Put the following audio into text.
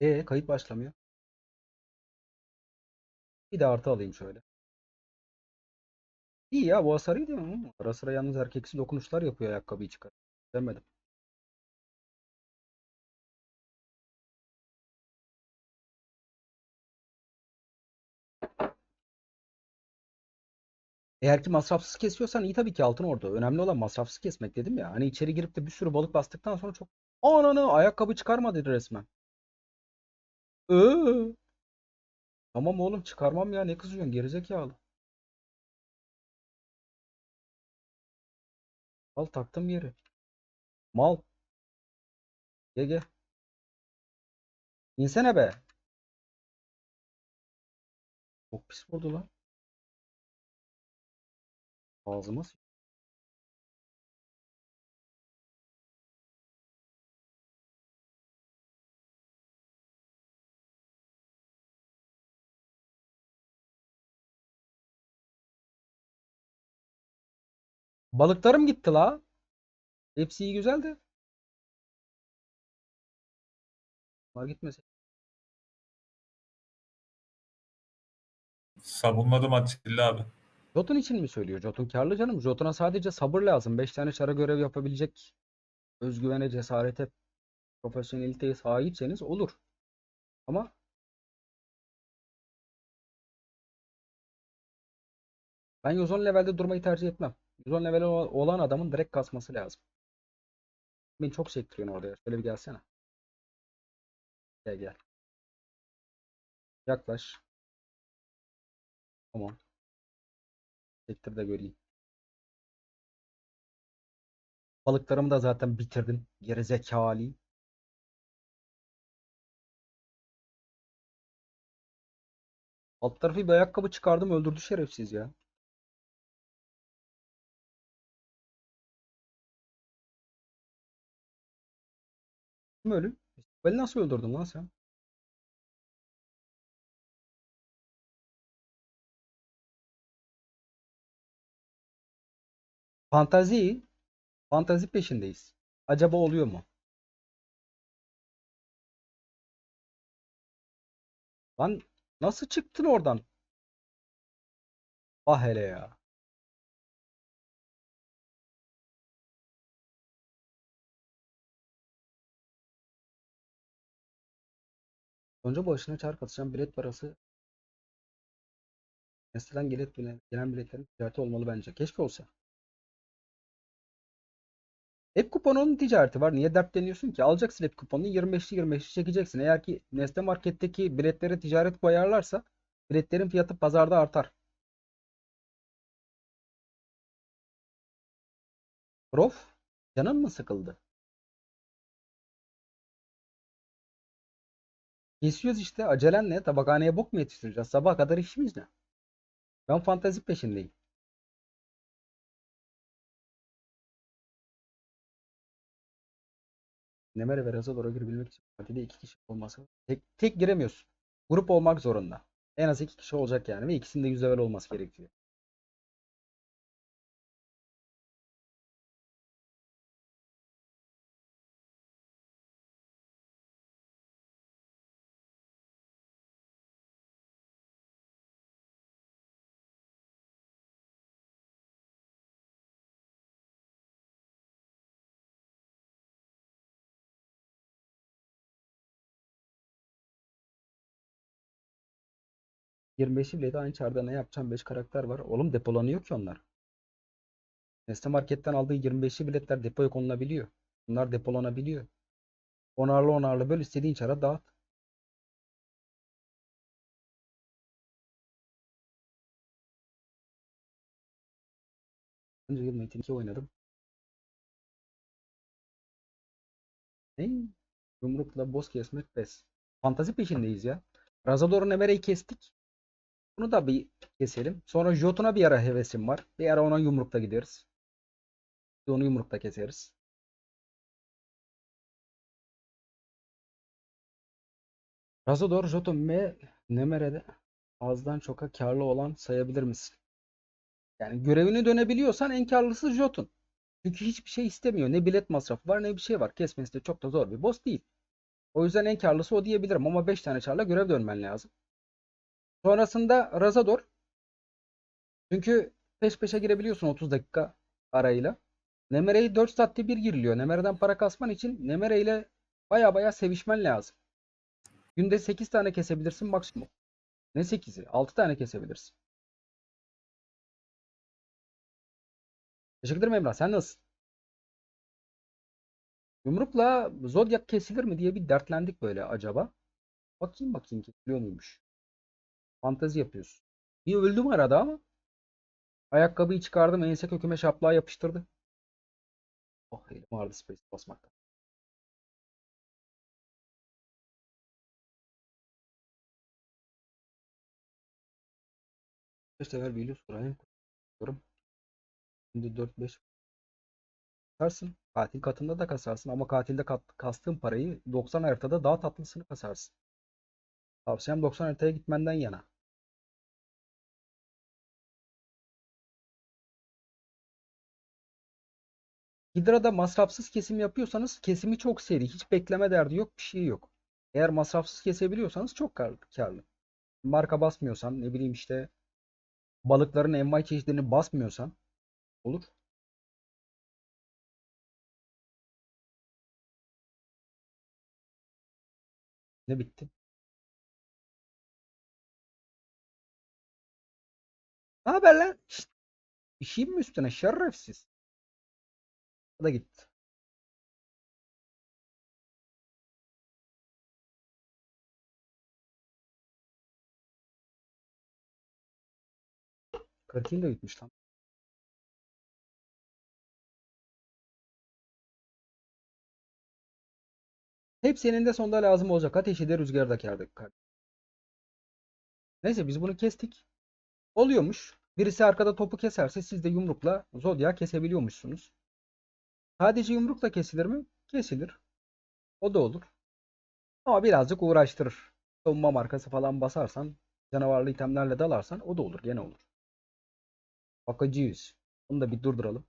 E kayıt başlamıyor. Bir de artı alayım şöyle. İyi ya bu hasar iyi değil mi? Ara sıra yalnız erkeksi dokunuşlar yapıyor ayakkabıyı çıkar. Demedim. Eğer ki masrafsız kesiyorsan iyi tabii ki altın orada. Önemli olan masrafsız kesmek dedim ya. Hani içeri girip de bir sürü balık bastıktan sonra çok ananı ayakkabı çıkarma dedi resmen. Ee, tamam oğlum çıkarmam ya ne kızıyorsun gerizekalı. Al taktım yeri. Mal. Gel gel. İnsene be. Çok pis vurdu lan. Ağzıma Balıklarım gitti la. Hepsi iyi güzeldi. Var gitmesin. Savunmadım Atilla abi. Jotun için mi söylüyor? Jotun karlı canım. Jotun'a sadece sabır lazım. 5 tane çara görev yapabilecek özgüvene, cesarete, profesyoneliteye sahipseniz olur. Ama ben 110 levelde durmayı tercih etmem. 110 level olan adamın direkt kasması lazım. Beni çok sektiriyorsun oraya. Şöyle bir gelsene. Gel gel. Yaklaş. Tamam. Sektir de göreyim. Balıklarımı da zaten bitirdim. Gerizekalı. Alt tarafı bir ayakkabı çıkardım öldürdü şerefsiz ya. Kim ölü? İstikbal'i nasıl öldürdün lan sen? Fantazi. Fantazi peşindeyiz. Acaba oluyor mu? Lan nasıl çıktın oradan? Ah hele ya. Önce başına çark atacağım. Bilet parası. Nesneden bilet bile, gelen biletlerin ticareti olmalı bence. Keşke olsa. Hep kuponunun ticareti var. Niye dertleniyorsun ki? Alacaksın hep kuponunu 25'li 25'li çekeceksin. Eğer ki Nesne Market'teki biletlere ticaret koyarlarsa biletlerin fiyatı pazarda artar. Prof, canın mı sıkıldı? Kesiyoruz işte. Acelen ne? Tabakhaneye bok mu yetiştireceğiz? Sabaha kadar işimiz ne? Ben fantezi peşindeyim. Nemere ve Razador'a girebilmek için partide iki kişi olması. Tek, tek giremiyorsun. Grup olmak zorunda. En az iki kişi olacak yani ve ikisinin de yüz level olması gerekiyor. ...25'i bile de aynı çarda ne yapacağım 5 karakter var. Oğlum depolanıyor ki onlar. Nesne Market'ten aldığı 25'li biletler depoya konulabiliyor. Bunlar depolanabiliyor. Onarlı onarlı böyle istediğin çara dağıt. Önce yıl Metin 2 oynadım. Ne? Yumrukla boss kesmek pes. Fantazi peşindeyiz ya. Razador'un Emere'yi kestik. Bunu da bir keselim. Sonra Jotun'a bir ara hevesim var. Bir ara ona yumrukta gideriz. Onu yumrukta keseriz. Razador, Jotun ve Nemere'de azdan çoka karlı olan sayabilir misin? Yani görevini dönebiliyorsan en karlısı Jotun. Çünkü hiçbir şey istemiyor. Ne bilet masrafı var ne bir şey var. Kesmesi de çok da zor bir boss değil. O yüzden en karlısı o diyebilirim ama 5 tane çarla görev dönmen lazım. Sonrasında Razador. Çünkü peş peşe girebiliyorsun 30 dakika arayla. Nemere'yi 4 saatte bir giriliyor. Nemere'den para kasman için Nemere ile baya baya sevişmen lazım. Günde 8 tane kesebilirsin maksimum. Ne 8'i? 6 tane kesebilirsin. Teşekkür ederim Emrah. Sen nasılsın? Yumrukla Zodiac kesilir mi diye bir dertlendik böyle acaba. Bakayım bakayım kesiliyor muymuş. Fantezi yapıyorsun. Bir öldüm arada ama. Ayakkabıyı çıkardım ense köküme şaplağı yapıştırdı. Oh elim ağrıdı space basmaktan. Beş sefer büyülü sorayım. Diyorum. Şimdi 4-5 kasarsın. Katil katında da kasarsın ama katilde kat, kastığın parayı 90 haritada daha tatlısını kasarsın. Tavsiyem 90 haritaya gitmenden yana. Hidra'da masrafsız kesim yapıyorsanız kesimi çok seri. Hiç bekleme derdi yok. Bir şey yok. Eğer masrafsız kesebiliyorsanız çok kar- karlı. Marka basmıyorsan ne bileyim işte balıkların envai çeşitlerini basmıyorsan olur. Ne bitti? Ne haber lan? Şşt! İşeyim mi üstüne şerefsiz? Gitti. Kırkini de bitmiş lan. Hepsi eninde sonunda lazım olacak. Ateşi de rüzgarı da kârdı. Neyse biz bunu kestik. Oluyormuş. Birisi arkada topu keserse siz de yumrukla Zodya kesebiliyormuşsunuz. Sadece yumrukla kesilir mi? Kesilir. O da olur. Ama birazcık uğraştırır. Savunma markası falan basarsan, canavarlı itemlerle dalarsan o da olur. Gene olur. Bakacağız. Onu da bir durduralım.